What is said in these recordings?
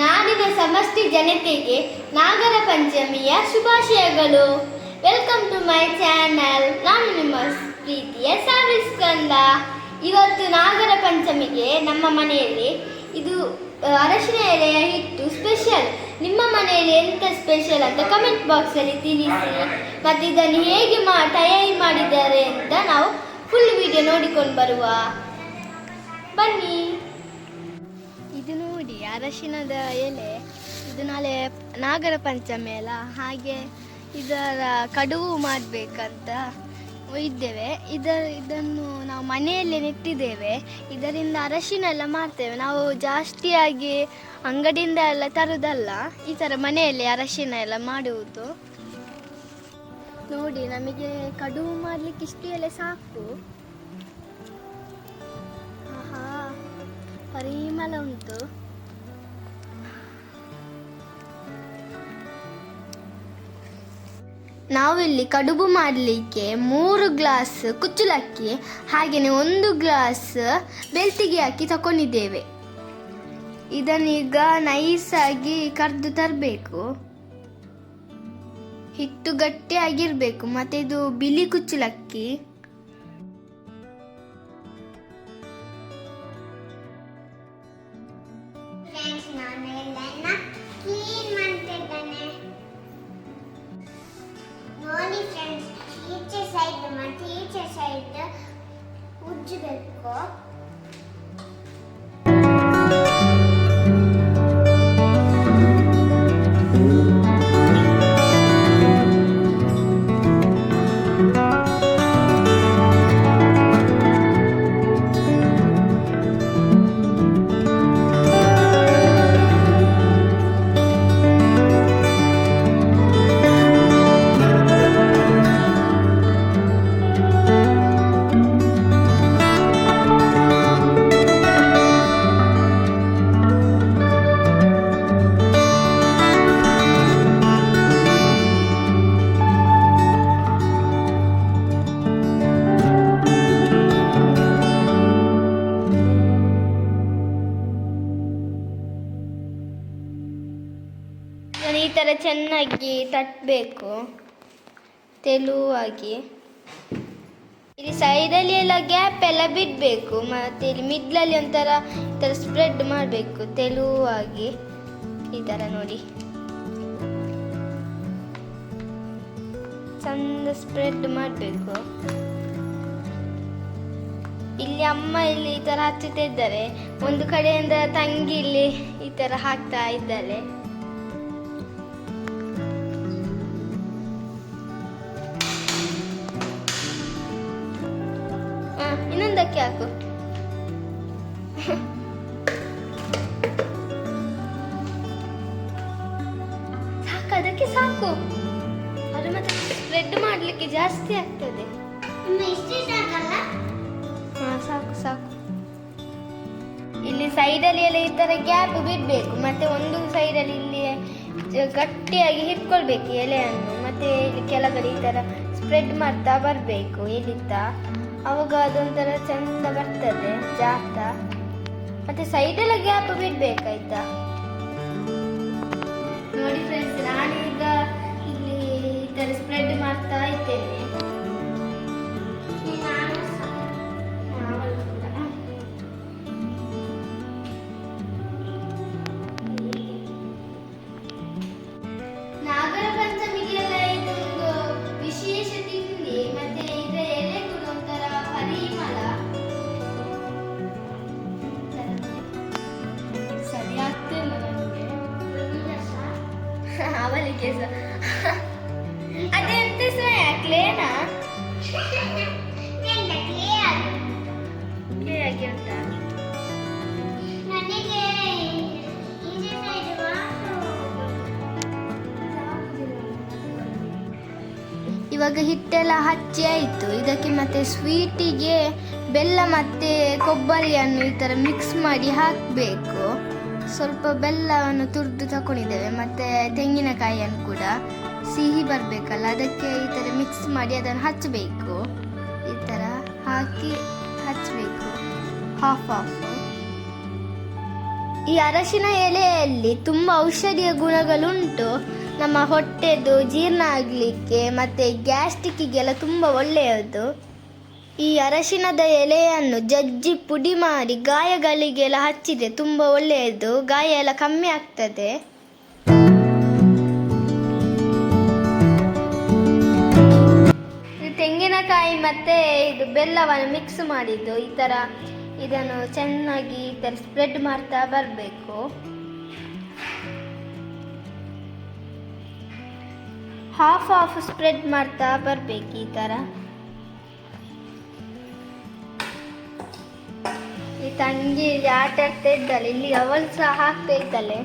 ನಾಡಿನ ಸಮಷ್ಟಿ ಜನತೆಗೆ ನಾಗರ ಪಂಚಮಿಯ ಶುಭಾಶಯಗಳು. ವೆಲ್ಕಮ್ ಟು ಮೈ ಚಾನಲ್ ನಾನು ನಿಮ್ಮ ಪ್ರೀತಿಯ ಸಾವಿಸ್ಕಂದ. ಇವತ್ತು ನಾಗರ ಪಂಚಮಿಗೆ ನಮ್ಮ ಮನೆಯಲ್ಲಿ ಇದು ಅರಶಿನ ಎಲೆಯ ಹಿಟ್ಟು ಸ್ಪೆಷಲ್ ನಿಮ್ಮ ಮನೆಯಲ್ಲಿ ಎಂತ ಸ್ಪೆಷಲ್ ಅಂತ ಕಮೆಂಟ್ ಬಾಕ್ಸಲ್ಲಿ ತಿಳಿಸಿ. ಮತ್ತು ಇದನ್ನು ಹೇಗೆ ಮಾ, ತಯಾರಿ ಮಾಡಿದ್ದಾರೆ ಅಂತ ನಾವು ಫುಲ್ ವಿಡಿಯೋ ನೋಡಿಕೊಂಡು ಬರುವ. ಬನ್ನಿ. ಅರಶಿನದ ಎಲೆ, ಇದು ನಾಳೆ ನಾಗರ ಪಂಚಮಿ ಅಲ್ಲ, ಹಾಗೆ ಇದರ ಕಡುವು ಮಾಡಬೇಕಂತ ಇದ್ದೇವೆ. ಇದ ಇದನ್ನು ನಾವು ಮನೆಯಲ್ಲೇ ನೆಟ್ಟಿದ್ದೇವೆ. ಇದರಿಂದ ಅರಶಿನ ಎಲ್ಲ ಮಾಡ್ತೇವೆ. ನಾವು ಜಾಸ್ತಿಯಾಗಿ ಅಂಗಡಿಯಿಂದ ಎಲ್ಲ ತರುವುದಲ್ಲ ಈ ಥರ ಮನೆಯಲ್ಲಿ ಅರಶಿನ ಎಲ್ಲ ಮಾಡುವುದು. ನೋಡಿ, ನಮಗೆ ಕಡುವು ಮಾಡಲಿಕ್ಕೆ ಇಷ್ಟು ಎಲೆ ಸಾಕು. ಪರಿಮಳ ಉಂಟು. ನಾವಿಲ್ಲಿ ಕಡುಬು ಮಾಡಲಿಕ್ಕೆ ಮೂರು ಗ್ಲಾಸ್ ಕುಚ್ಚಲಕ್ಕಿ ಹಾಗೆಯೇ ಒಂದು ಗ್ಲಾಸ್ ಬೆಳ್ತಿಗೆ ಹಾಕಿ ತಗೊಂಡಿದ್ದೇವೆ ಇದನ್ನೀಗ ನೈಸಾಗಿ ಕರೆದು ತರಬೇಕು. ಹಿಟ್ಟು ಗಟ್ಟಿಯಾಗಿರಬೇಕು, ಮತ್ತು ಇದು ಬಿಳಿ ಕುಚ್ಚಲಕ್ಕಿ ನಾನು మమ్మీ ఫ్రెండ్స్ టీచర్ సైడ్ మన టీచర్ సైడ్ ఉజ్జు పెట్టుకో. ನಾನು ಈ ಥರ ಚೆನ್ನಾಗಿ ತಟ್ಟಬೇಕು. ತೆಳುವಾಗಿ. ಇಲ್ಲಿ ಸೈಡಲ್ಲಿ ಎಲ್ಲ ಗ್ಯಾಪ್ ಎಲ್ಲ ಬಿಡಬೇಕು. ಮತ್ತು ಇಲ್ಲಿ ಮಿಡ್ಲಲ್ಲಿ ಒಂಥರ, ಈ ಥರ ಸ್ಪ್ರೆಡ್ ಮಾಡಬೇಕು. ತೆಳುವಾಗಿ. ಈ ಥರ ನೋಡಿ. ಚಂದ ಸ್ಪ್ರೆಡ್ ಮಾಡಬೇಕು. ಇಲ್ಲಿ ಅಮ್ಮ ಇಲ್ಲಿ ಈ ಥರ ಹಚ್ಚುತ್ತಿದ್ದಾರೆ. ಒಂದು ಕಡೆಯಿಂದ ತಂಗಿ ಇಲ್ಲಿ ಈ ಥರ ಹಾಕ್ತಾ ಇದ್ದಾರೆ ಇನ್ನೊಂದಕ್ಕೆ ಹಾಕು. ಸಾಕು ಅದಕ್ಕೆ ಸಾಕು. ಅದು ಮತ್ತೆ ಸ್ಪ್ರೆಡ್ ಮಾಡಲಿಕ್ಕೆ ಜಾಸ್ತಿ ಆಗ್ತದೆ. ಸಾಕು ಸಾಕು. ಇಲ್ಲಿ ಸೈಡಲ್ಲಿ ಎಲ್ಲ ಈ ಥರ ಗ್ಯಾಪ್ ಬಿಡ್ಬೇಕು. ಮತ್ತೆ ಒಂದು ಸೈಡಲ್ಲಿ ಇಲ್ಲಿ ಗಟ್ಟಿಯಾಗಿ ಹಿಡ್ಕೊಳ್ಬೇಕು ಎಲೆಯನ್ನು. ಮತ್ತೆ ಇಲ್ಲಿ ಕೆಳಗಡೆ ಈ ತರ ಸ್ಪ್ರೆಡ್ ಮಾಡ್ತಾ ಬರಬೇಕು ಎಲ್ಲಿತ್ತ ಅವಾಗ ಅದೊಂಥರ ಚಂದ ಬರ್ತದೆ, ಜಾತ. ಮತ್ತೆ ಸೈಡೆಲ್ಲ ಗ್ಯಾಪ್ ಬಿಡ್ಬೇಕಾಯ್ತಾ? ನೋಡಿ ಫ್ರೆಂಡ್ಸ್ ನಾನೀಗ ಇಲ್ಲಿ ಈ ಥರ ಸ್ಪ್ರೆಡ್ ಮಾಡ್ತಾ ಇದ್ದೇನೆ. ಇವಾಗ ಹಿಟ್ಟೆಲ್ಲ ಹಚ್ಚಿ ಆಯಿತು. ಇದಕ್ಕೆ ಮತ್ತೆ ಸ್ವೀಟಿಗೆ ಬೆಲ್ಲ ಮತ್ತೆ ಕೊಬ್ಬರಿಯನ್ನು ಈ ಥರ ಮಿಕ್ಸ್ ಮಾಡಿ ಹಾಕಬೇಕು. ಸ್ವಲ್ಪ ಬೆಲ್ಲವನ್ನು ತುರಿದು ತಗೊಂಡಿದ್ದೇವೆ ಮತ್ತು ತೆಂಗಿನಕಾಯಿಯನ್ನು ಕೂಡ ಸಿಹಿ ಬರಬೇಕಲ್ಲ, ಅದಕ್ಕೆ ಈ ಥರ ಮಿಕ್ಸ್ ಮಾಡಿ ಅದನ್ನು ಹಚ್ಚಬೇಕು. ಈ ಥರ ಹಾಕಿ ಹಚ್ಚಬೇಕು. ಹಾಫ್ ಹಾಫ್ ಈ ಅರಶಿನ ಎಲೆಯಲ್ಲಿ ತುಂಬ ಔಷಧೀಯ ಗುಣಗಳುಂಟು. ನಮ್ಮ ಹೊಟ್ಟೆದು ಜೀರ್ಣ ಆಗಲಿಕ್ಕೆ ಮತ್ತು ಗ್ಯಾಸ್ಟಿಕ್ಕಿಗೆಲ್ಲ ತುಂಬ ಒಳ್ಳೆಯದು. ಈ ಅರಶಿನದ ಎಲೆಯನ್ನು ಜಜ್ಜಿ ಪುಡಿ ಮಾಡಿ ಗಾಯಗಳಿಗೆಲ್ಲ ಹಚ್ಚಿದೆ ತುಂಬ ಒಳ್ಳೆಯದು. ಗಾಯ ಎಲ್ಲ ಕಮ್ಮಿ ಆಗ್ತದೆ. ತೆಂಗಿನಕಾಯಿ ಮತ್ತೆ ಇದು ಬೆಲ್ಲವನ್ನು ಮಿಕ್ಸ್ ಮಾಡಿದ್ದು. ಈ ಥರ ಇದನ್ನು ಚೆನ್ನಾಗಿ ಈ ಥರ ಸ್ಪ್ರೆಡ್ ಮಾಡ್ತಾ ಬರಬೇಕು. ಹಾಫ್ ಹಾಫ್ ಸ್ಪ್ರೆಡ್ ಮಾಡ್ತಾ ಬರಬೇಕು ಈ ಥರ ತಂಗಿ ಆಟ ಆಡ್ತಾ ಇದ್ದಾಳೆ? ಇಲ್ಲಿ ಅವಳು ಸಹ ಹಾಕ್ತಾ ಇದ್ದಾಳೆ.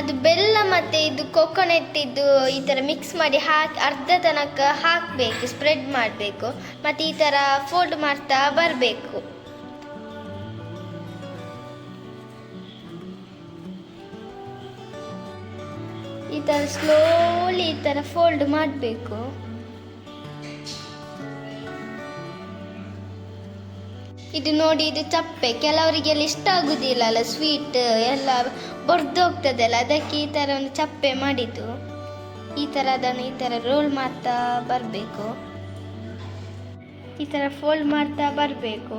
ಅದು ಬೆಲ್ಲ ಮತ್ತೆ ಇದು ಕೊಕೊನೆಟ್ ಇದು ಈ ಥರ ಮಿಕ್ಸ್ ಮಾಡಿ ಹಾಕಿ, ಅರ್ಧ ತನಕ ಹಾಕಬೇಕು ಸ್ಪ್ರೆಡ್ ಮಾಡಬೇಕು. ಮತ್ತು ಈ ಥರ ಫೋಲ್ಡ್ ಮಾಡ್ತಾ ಬರಬೇಕು. ಈ ಥರ ಸ್ಲೋಲಿ ಈ ಥರ ಫೋಲ್ಡ್ ಮಾಡಬೇಕು. ಇದು ನೋಡಿ, ಇದು ಚಪ್ಪೆ ಕೆಲವರಿಗೆಲ್ಲ ಇಷ್ಟ ಆಗುದಿಲ್ಲ ಅಲ್ಲ ಸ್ವೀಟ್ ಎಲ್ಲ ಬಡ್ದೋಗ್ತದಲ್ಲ ಅದಕ್ಕೆ ಈ ಥರ ಒಂದು ಚಪ್ಪೆ ಮಾಡಿದ್ದು. ಈ ಥರ ಅದನ್ನು ಈ ಥರ ರೋಲ್ ಮಾಡ್ತಾ ಬರಬೇಕು. ಈ ಥರ ಫೋಲ್ಡ್ ಮಾಡ್ತಾ ಬರಬೇಕು.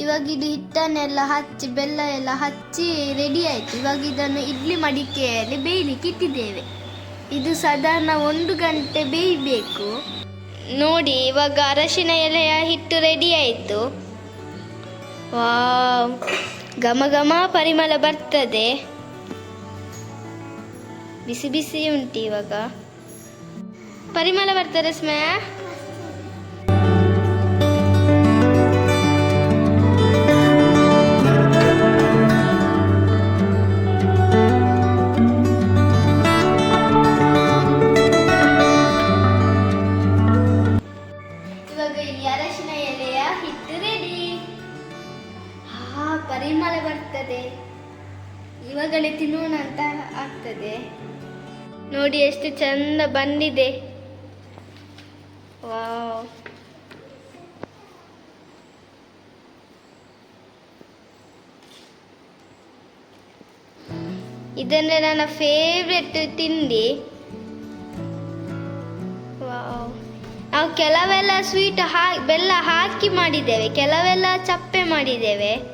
ಇವಾಗ ಇದು ಹಿಟ್ಟನ್ನೆಲ್ಲ ಹಚ್ಚಿ, ಬೆಲ್ಲ ಎಲ್ಲ ಹಚ್ಚಿ ರೆಡಿ ಆಯ್ತು. ಇವಾಗ ಇದನ್ನು ಇಡ್ಲಿ ಮಡಿಕೆಯಲ್ಲಿ ಬೇಯಲಿಕ್ಕೆ ಇಟ್ಟಿದ್ದೇವೆ. ಇದು ಸಾಧಾರಣ ಒಂದು ಗಂಟೆ ಬೇಯಬೇಕು. ನೋಡಿ, ಇವಾಗ ಅರಶಿನ ಎಲೆಯ ಹಿಟ್ಟು ರೆಡಿ ಆಯಿತು. ವಾವ್, ಘಮ ಘಮ ಪರಿಮಳ ಬರ್ತದೆ. ಬಿಸಿ ಬಿಸಿ ಉಂಟು ಇವಾಗ. ಪರಿಮಳ ಬರ್ತದೆ ಸ್ಮಯ? ಪರಿಮಳ ಬರ್ತದೆ. ಇವಾಗಲೇ ತಿನ್ನೋಣ ಅಂತ ಆಗ್ತದೆ. ನೋಡಿ ಎಷ್ಟು ಚಂದ ಬಂದಿದೆ. ವಾವ್. ಇದನ್ನೇ ನನ್ನ ಫೇವ್ರೆಟ್ ತಿಂಡಿ. ವಾವ್. ನಾವು ಕೆಲವೆಲ್ಲ ಸ್ವೀಟ್ ಹಾ ಬೆಲ್ಲ ಹಾಕಿ ಮಾಡಿದ್ದೇವೆ. ಕೆಲವೆಲ್ಲ ಚಪ್ಪೆ ಮಾಡಿದ್ದೇವೆ.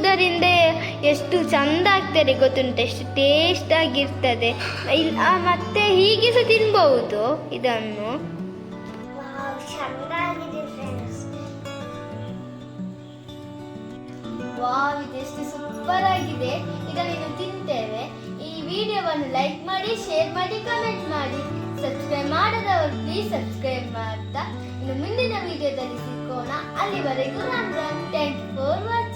ಹಾಕಿ ಎಷ್ಟು ಚಂದ ಆಗ್ತದೆ ಗೊತ್ತುಂಟು, ಎಷ್ಟು ಟೇಸ್ಟ್ ಆಗಿರ್ತದೆ. ಇಲ್- ಮತ್ತೆ ಹೀಗೆ ಸಹ ತಿನ್ಬಹುದು ಇದನ್ನು. ವಾವ್ ಇದೆಷ್ಟು ಸೂಪರ್ ಆಗಿದೆ. ಇದನ್ನು ತಿಂತೇವೆ. ಈ ವಿಡಿಯೋವನ್ನು ಲೈಕ್ ಮಾಡಿ ಶೇರ್ ಮಾಡಿ ಕಮೆಂಟ್ ಮಾಡಿ. ಸಬ್ಸ್ಕ್ರೈಬ್ ಮಾಡದವರು ಪ್ಲೀಸ್ ಸಬ್ಸ್ಕ್ರೈಬ್ ಮಾಡ್ತಾ. ಇನ್ನು ಮುಂದಿನ ವಿಡಿಯೋದಲ್ಲಿ ಸಿಕ್ಕೋಣ ಅಲ್ಲಿವರೆಗೂ ನಾನು ಥ್ಯಾಂಕ್ ಫಾರ್ ವಾಚಿಂಗ್